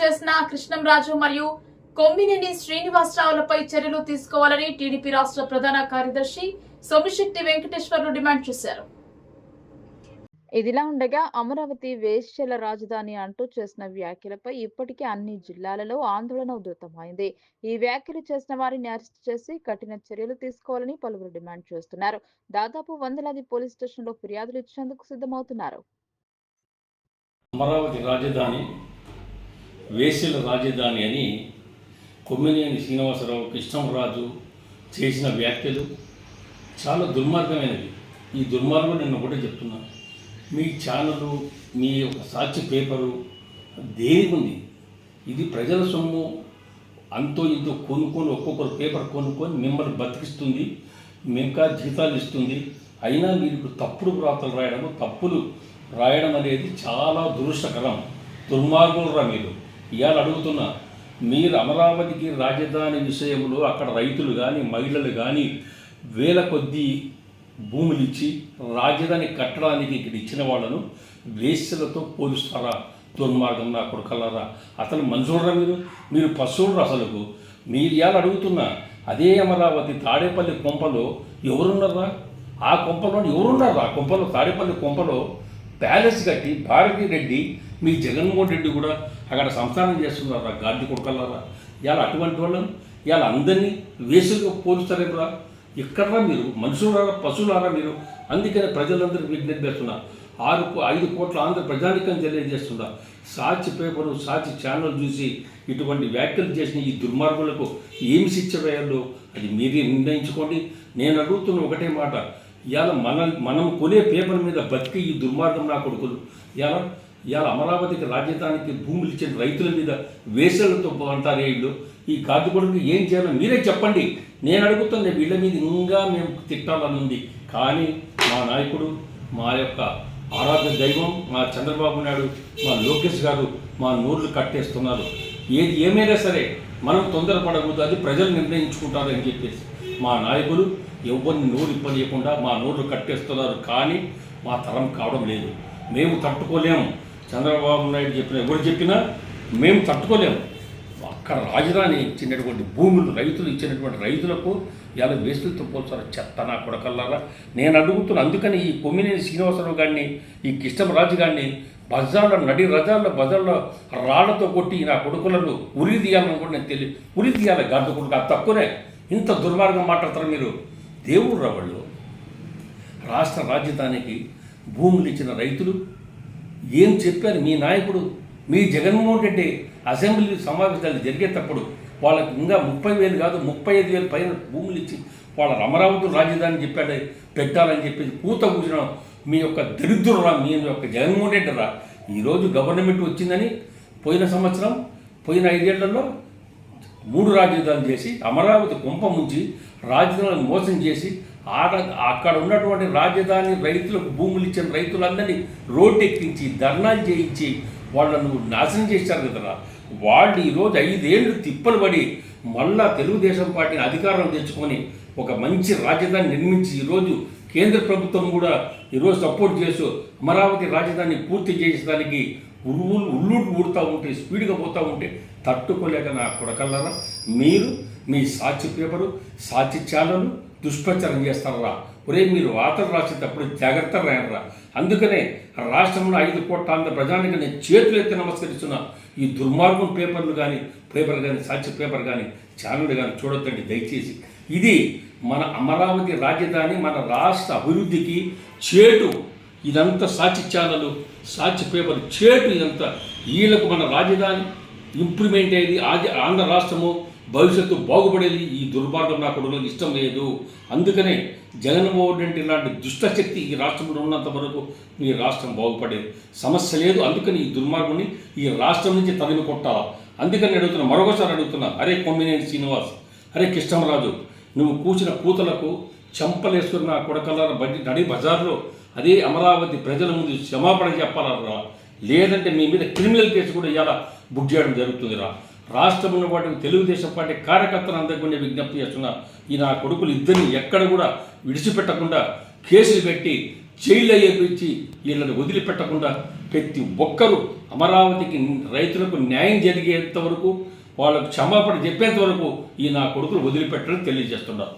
చేసిన కృష్ణంరాజు మరియు కొమ్మినేని శ్రీనివాసరావులపై చర్యలు తీసుకోవాలని టీడీపీ రాష్ట్ర ప్రధాన కార్యదర్శి సోమిశెట్టి వెంకటేశ్వర్లు డిమాండ్ చేశారు. ఇదిలా ఉండగా అమరావతి వేశ్యల రాజధాని అంటూ చేసిన వ్యాఖ్యలపై ఇప్పటికే అన్ని జిల్లాలలో ఆందోళన ఉధృతమైంది. ఈ వ్యాఖ్యలు చేసిన వారిని అరెస్ట్ చేసి కఠిన చర్యలు తీసుకోవాలని పలువురు డిమాండ్ చేస్తున్నారు. దాదాపు వందలాది పోలీస్ స్టేషన్లో ఫిర్యాదులు ఇచ్చేందుకు సిద్ధమవుతున్నారు. అమరావతి రాజధాని వేసిల రాజధాని అని కొమ్మినేని శ్రీనివాసరావు కృష్ణంరాజు చేసిన వ్యాఖ్యలు చాలా దుర్మార్గమైనవి. ఈ దుర్మార్గం నేను ఒకటే చెప్తున్నాను మీ ఛానలు మీ యొక్క సాక్షి పేపరు దేని ఉంది? ఇది ప్రజల సొమ్ము. అంతో ఇంతో కొనుక్కొని ఒక్కొక్కరు పేపర్ కొనుక్కొని మిమ్మల్ని బతికిస్తుంది ఇంకా జీతాలు ఇస్తుంది. అయినా మీరు ఇప్పుడు తప్పుడు వ్రాతలు రాయడము తప్పులు రాయడం అనేది చాలా దురుష్టకరం దుర్మార్గులరా మీరు? ఇవాళ అడుగుతున్నా మీరు అమరావతికి రాజధాని విషయంలో అక్కడ రైతులు కానీ మహిళలు కానీ వేల కొద్దీ భూములు ఇచ్చి రాజధాని కట్టడానికి ఇక్కడ ఇచ్చిన వాళ్ళను వేశ్యలతో పోలుస్తారా? దుర్మార్గం నా కొడుకల్లారా. అసలు మనుషులరా మీరు? మీరు పశువులు అసలుకు. మీరు ఇవాళ అడుగుతున్నా అదే అమరావతి తాడేపల్లి కొంపలో ఎవరున్నారా? ఆ కొంపలో ఎవరున్నారు? ఆ కొంపలో తాడేపల్లి కొంపలో ప్యాలెస్ కట్టి భారతీ రెడ్డి మీ జగన్మోహన్ రెడ్డి కూడా అక్కడ సంస్థానం చేస్తున్నారా? గాంధీ కొడుకల్లారా ఇవాళ అటువంటి వాళ్ళని ఇవాళ అందరినీ వేసులుగా పోలుస్తారేమరా ఎక్కడరా మీరు? మనుషులారా పశువులారా మీరు? అందుకనే ప్రజలందరికీ విజ్ఞప్తి చేస్తున్నా ఆరు ఐదు కోట్ల ఆంధ్ర ప్రజానికం తెలియజేస్తున్నా సాచి పేపరు సాచి ఛానల్ చూసి ఇటువంటి వ్యాఖ్యలు చేసిన ఈ దుర్మార్గులకు ఏమి శిక్ష వేయాలో అది మీరే నిర్ణయించుకోండి. నేను అడుగుతున్న ఒకటే మాట. ఇవాళ మన మనం కొనే పేపర్ మీద బతికి ఈ దుర్మార్గం నా కొడుకులు. ఇవాళ ఇవాళ అమరావతికి రాజధానికి భూములు ఇచ్చిన రైతుల మీద వేసలతో అంటారు వీళ్ళు ఈ గాది ఏం చేయాలో మీరే చెప్పండి. నేను అడుగుతున్న వీళ్ళ మీద ఇంకా మేము తిట్టాలని ఉంది కానీ మా నాయకుడు మా యొక్క ఆరాధ్య దైవం మా చంద్రబాబు నాయుడు మా లోకేష్ గారు మా నోర్లు కట్టేస్తున్నారు. ఏది ఏమైనా సరే మనం తొందరపడకూడదు. అది ప్రజలు నిర్ణయించుకుంటారు అని చెప్పేసి. మా నాయకులు ఎవరిని నోరు ఇప్పనీయకుండా మా నోర్లు కట్టేస్తున్నారు. కానీ మా తరం కావడం లేదు. మేము తట్టుకోలేము. చంద్రబాబు నాయుడు చెప్పిన ఎవరు చెప్పినా మేము తట్టుకోలేము. అక్కడ రాజధాని ఇచ్చినటువంటి భూములు రైతులు ఇచ్చినటువంటి రైతులకు ఇలా వేసులతో పోల్చారు చెత్త నా కొడకల్లారా. నేను అడుగుతున్నా అందుకని ఈ కొమ్మినేని శ్రీనివాసరావు గారిని ఈ రాజు గారిని బజార్లో నడి రజాల్లో బజార్లో రాళ్ళతో కొట్టి నా కొడుకులను ఉరి తీయాలని కూడా నేను తెలియ ఉరి తీయాలి గడ్డ కొడుకు అది తక్కువనే. ఇంత దుర్మార్గం మాట్లాడతారు మీరు. దేవుడు రా వాళ్ళు రాష్ట్ర రాజధానికి భూములు ఇచ్చిన రైతులు ఏం చెప్పారు మీ నాయకుడు? మీ జగన్మోహన్ రెడ్డి అసెంబ్లీ సమావేశాలు జరిగేటప్పుడు వాళ్ళకి ఇంకా ముప్పై వేలు కాదు ముప్పై ఐదు వేలు పైన భూములు ఇచ్చి వాళ్ళ అమరావతి రాజధాని చెప్పాడు పెట్టాలని చెప్పేసి పూత కూర్చున్న మీ యొక్క దరిద్రురా మీ యొక్క జగన్మోహన్ రెడ్డి రా ఈరోజు గవర్నమెంట్ వచ్చిందని పోయిన సంవత్సరం పోయిన ఐదేళ్ళలో మూడు రాజధానులు చేసి అమరావతి కుంప ముంచి రాజధానులను మోసం చేసి ఆడ అక్కడ ఉన్నటువంటి రాజధాని రైతులకు భూములు ఇచ్చిన రైతులందరినీ రోడ్డు ఎక్కించి ధర్నాలు చేయించి వాళ్ళను నాశనం చేశారు కదరా. వాళ్ళు ఈరోజు ఐదేళ్ళు తిప్పలు పడి మళ్ళా తెలుగుదేశం పార్టీని అధికారం తెచ్చుకొని ఒక మంచి రాజధాని నిర్మించి ఈరోజు కేంద్ర ప్రభుత్వం కూడా ఈరోజు సపోర్ట్ చేస్తూ అమరావతి రాజధాని పూర్తి చేసేదానికి ఉరువులు ఉల్లుడు ఊడుతూ ఉంటే స్పీడ్గా పోతూ ఉంటే తట్టుకోలేక నా కొడకల్లరా. మీరు మీ సాక్షి పేపరు సాక్షి ఛానల్ దుష్ప్రచారం చేస్తారా? ఒరే మీరు వార్తలు రాసేటప్పుడు జాగ్రత్త రాయనరా అందుకనే రాష్ట్రంలో ఐదు కోట్ల ఆంధ్ర ప్రజానికి నేను చేతులు ఎత్తి నమస్కరిస్తున్నా. ఈ దుర్మార్గం పేపర్లు కానీ పేపర్ కానీ సాక్షి పేపర్ కానీ ఛానల్ కానీ చూడొద్దండి దయచేసి. ఇది మన అమరావతి రాజధాని మన రాష్ట్ర అభివృద్ధికి చేటు. ఇదంతా సాక్షి ఛానల్ సాక్షి పేపర్ చేటు ఇదంతా. వీళ్ళకు మన రాజధాని ఇంప్లిమెంట్ అయ్యేది ఆది ఆంధ్ర రాష్ట్రము భవిష్యత్తు బాగుపడేది ఈ దుర్మార్గం నా కొడుకులకు ఇష్టం లేదు. అందుకనే జగన్మోహన్ రెడ్డి ఇలాంటి దుష్టశక్తి ఈ రాష్ట్రంలో ఉన్నంత వరకు మీ రాష్ట్రం బాగుపడేది. సమస్య లేదు. అందుకని ఈ దుర్మార్గుని ఈ రాష్ట్రం నుంచి తరిమి కొట్టాలా? అందుకని అడుగుతున్నా మరొకసారి అడుగుతున్నా అరే కొమ్మినేని శ్రీనివాస్ అరే కృష్ణరాజు నువ్వు కూచిన కూతలకు చంపలేసుకున్న కొడకల బండి నడి బజార్లో? అదే అమరావతి ప్రజల ముందు క్షమాపణ చెప్పాలరా? లేదంటే మీ మీద క్రిమినల్ కేసు కూడా ఇవాళ బుక్ చేయడం జరుగుతుందిరా. రాష్ట్రంలో పాటు తెలుగుదేశం పార్టీ కార్యకర్తలు అందరికీ విజ్ఞప్తి చేస్తున్నా ఈ నా కొడుకులు ఇద్దరిని ఎక్కడ కూడా విడిచిపెట్టకుండా కేసులు పెట్టి జైలు అయ్యేపించి వీళ్ళని వదిలిపెట్టకుండా ప్రతి ఒక్కరూ అమరావతికి రైతులకు న్యాయం జరిగేంత వరకు వాళ్ళకు క్షమాపణ చెప్పేంత వరకు ఈ నా కొడుకులు వదిలిపెట్టడం తెలియజేస్తున్నారు.